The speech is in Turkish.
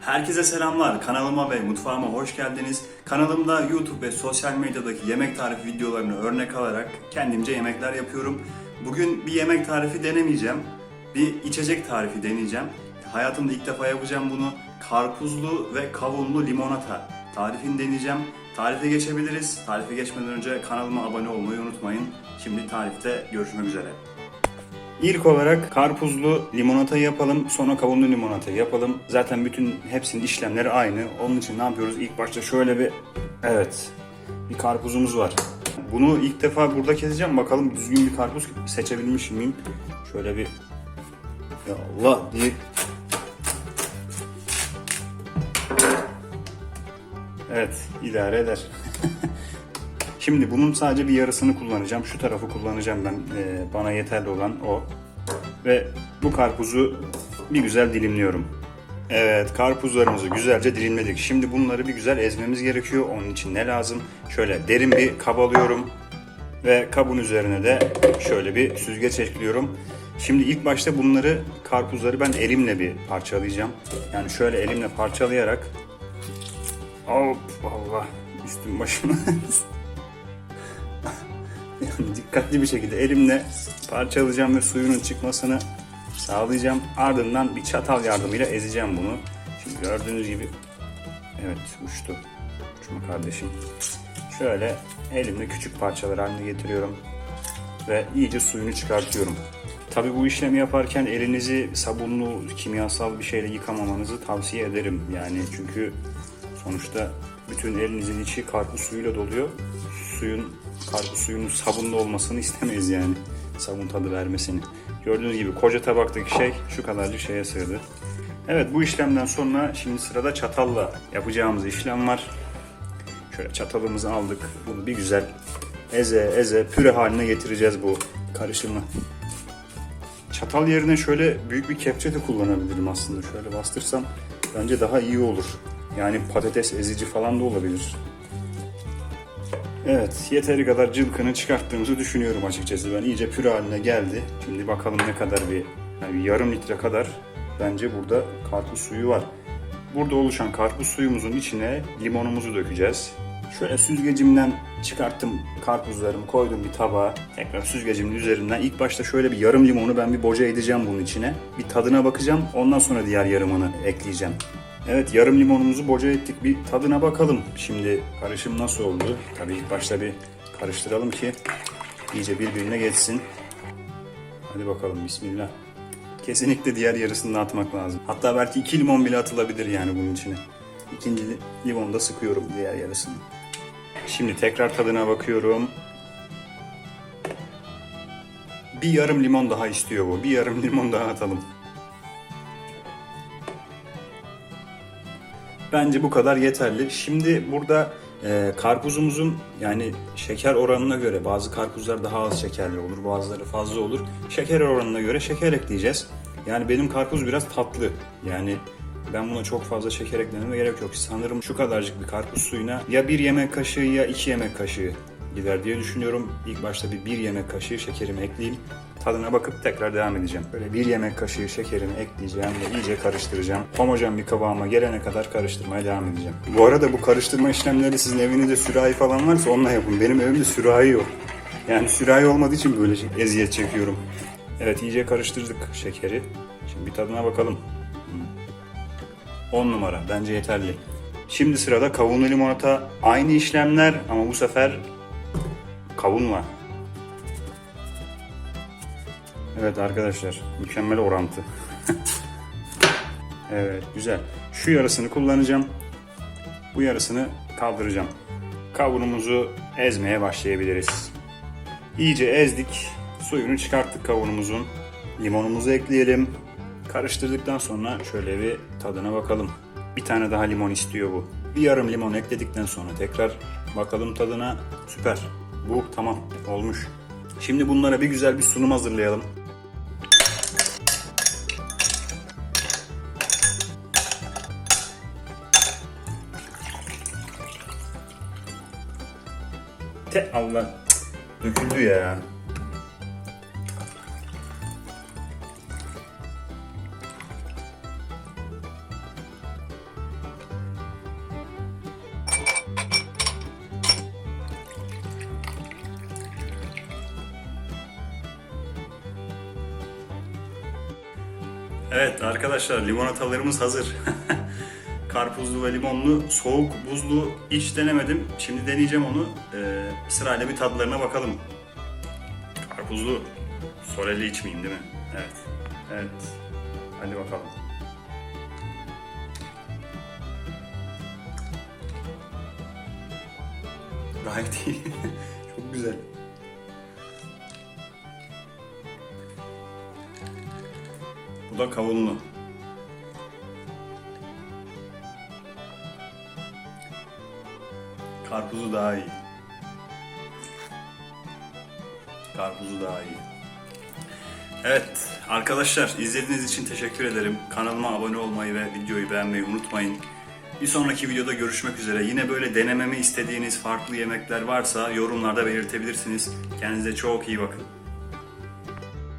Herkese selamlar. Kanalıma ve mutfağıma hoş geldiniz. Kanalımda YouTube ve sosyal medyadaki yemek tarifi videolarını örnek alarak kendimce yemekler yapıyorum. Bugün bir yemek tarifi denemeyeceğim. Bir içecek tarifi deneyeceğim. Hayatımda ilk defa yapacağım bunu. Karpuzlu ve kavunlu limonata tarifini deneyeceğim. Tarife geçebiliriz. Tarife geçmeden önce kanalıma abone olmayı unutmayın. Şimdi tarifte görüşmek üzere. İlk olarak karpuzlu limonata yapalım, sonra kavunlu limonata yapalım. Zaten bütün hepsinin işlemleri aynı. Onun için ne yapıyoruz? İlk başta şöyle bir, evet, bir karpuzumuz var. Bunu ilk defa burada keseceğim. Bakalım düzgün bir karpuz seçebilmiş miyim? Şöyle bir, ya Allah diye. Evet, idare eder. Şimdi bunun sadece bir yarısını kullanacağım. Şu tarafı kullanacağım ben. Ee, bana yeterli olan o. Ve bu karpuzu bir güzel dilimliyorum. Evet, karpuzlarımızı güzelce dilimledik. Şimdi bunları bir güzel ezmemiz gerekiyor. Onun için ne lazım? Şöyle derin bir kab alıyorum. Ve kabın üzerine de şöyle bir süzgeç ekliyorum. Şimdi ilk başta bunları, karpuzları ben elimle bir parçalayacağım. Yani şöyle elimle parçalayarak Hop Allah üstüm başım. yani dikkatli bir şekilde elimle parçalayacağım ve suyunun çıkmasını sağlayacağım. Ardından bir çatal yardımıyla ezeceğim bunu. Şimdi gördüğünüz gibi evet uçtu. Uçma kardeşim. Şöyle elimle küçük parçalar haline getiriyorum ve iyice suyunu çıkartıyorum. Tabi bu işlemi yaparken elinizi sabunlu, kimyasal bir şeyle yıkamamanızı tavsiye ederim. Yani çünkü sonuçta bütün elinizin içi karpuz suyuyla doluyor. Suyun, karpuz suyunun sabunlu olmasını istemeyiz yani. Sabun tadı vermesini. Gördüğünüz gibi koca tabaktaki şey şu kadarcık şeye sığdı. Evet bu işlemden sonra şimdi sırada çatalla yapacağımız işlem var. Şöyle çatalımızı aldık. Bunu bir güzel eze eze püre haline getireceğiz bu karışımı. Çatal yerine şöyle büyük bir kepçe de kullanabilirim aslında. Şöyle bastırsam bence daha iyi olur. Yani patates ezici falan da olabilir. Evet, yeteri kadar cılkını çıkarttığımızı düşünüyorum açıkçası. Ben iyice püre haline geldi. Şimdi bakalım ne kadar bir, yani bir yarım litre kadar bence burada karpuz suyu var. Burada oluşan karpuz suyumuzun içine limonumuzu dökeceğiz. Şöyle süzgecimden çıkarttım karpuzlarımı koydum bir tabağa. Tekrar süzgecimin üzerinden ilk başta şöyle bir yarım limonu ben bir boca edeceğim bunun içine. Bir tadına bakacağım ondan sonra diğer yarımını ekleyeceğim. Evet yarım limonumuzu boca ettik bir tadına bakalım. Şimdi karışım nasıl oldu? Tabii ilk başta bir karıştıralım ki iyice birbirine geçsin. Hadi bakalım bismillah. Kesinlikle diğer yarısını da atmak lazım. Hatta belki iki limon bile atılabilir yani bunun içine. İkinci li- limonu da sıkıyorum diğer yarısını. Şimdi tekrar tadına bakıyorum. Bir yarım limon daha istiyor bu. Bir yarım limon daha atalım. Bence bu kadar yeterli. Şimdi burada e, karpuzumuzun yani şeker oranına göre bazı karpuzlar daha az şekerli olur, bazıları fazla olur. Şeker oranına göre şeker ekleyeceğiz. Yani benim karpuz biraz tatlı. Yani ben buna çok fazla şeker eklememe gerek yok. Sanırım şu kadarcık bir karpuz suyuna ya bir yemek kaşığı ya iki yemek kaşığı gider diye düşünüyorum. İlk başta bir bir yemek kaşığı şekerimi ekleyeyim. Tadına bakıp tekrar devam edeceğim. Böyle bir yemek kaşığı şekerimi ekleyeceğim ve iyice karıştıracağım. Homojen bir kıvama gelene kadar karıştırmaya devam edeceğim. Bu arada bu karıştırma işlemleri sizin evinizde sürahi falan varsa onunla yapın. Benim evimde sürahi yok. Yani sürahi olmadığı için böyle şey- eziyet çekiyorum. Evet iyice karıştırdık şekeri. Şimdi bir tadına bakalım. 10 numara bence yeterli. Şimdi sırada kavunlu limonata. Aynı işlemler ama bu sefer kavunla. Evet arkadaşlar mükemmel orantı. evet güzel. Şu yarısını kullanacağım. Bu yarısını kaldıracağım. Kavunumuzu ezmeye başlayabiliriz. İyice ezdik. Suyunu çıkarttık kavunumuzun. Limonumuzu ekleyelim. Karıştırdıktan sonra şöyle bir tadına bakalım. Bir tane daha limon istiyor bu. Bir yarım limon ekledikten sonra tekrar bakalım tadına. Süper. Bu tamam olmuş. Şimdi bunlara bir güzel bir sunum hazırlayalım. Te Allah. Döküldü ya. Evet arkadaşlar limonatalarımız hazır. Karpuzlu ve limonlu, soğuk, buzlu hiç denemedim. Şimdi deneyeceğim onu. Ee, sırayla bir tadlarına bakalım. Karpuzlu, soreli içmeyeyim değil mi? Evet. Evet. Hadi bakalım. Gayet iyi. Çok güzel. Bu da kavunlu. Karpuzu daha iyi. Karpuzu daha iyi. Evet arkadaşlar izlediğiniz için teşekkür ederim. Kanalıma abone olmayı ve videoyu beğenmeyi unutmayın. Bir sonraki videoda görüşmek üzere. Yine böyle denememi istediğiniz farklı yemekler varsa yorumlarda belirtebilirsiniz. Kendinize çok iyi bakın.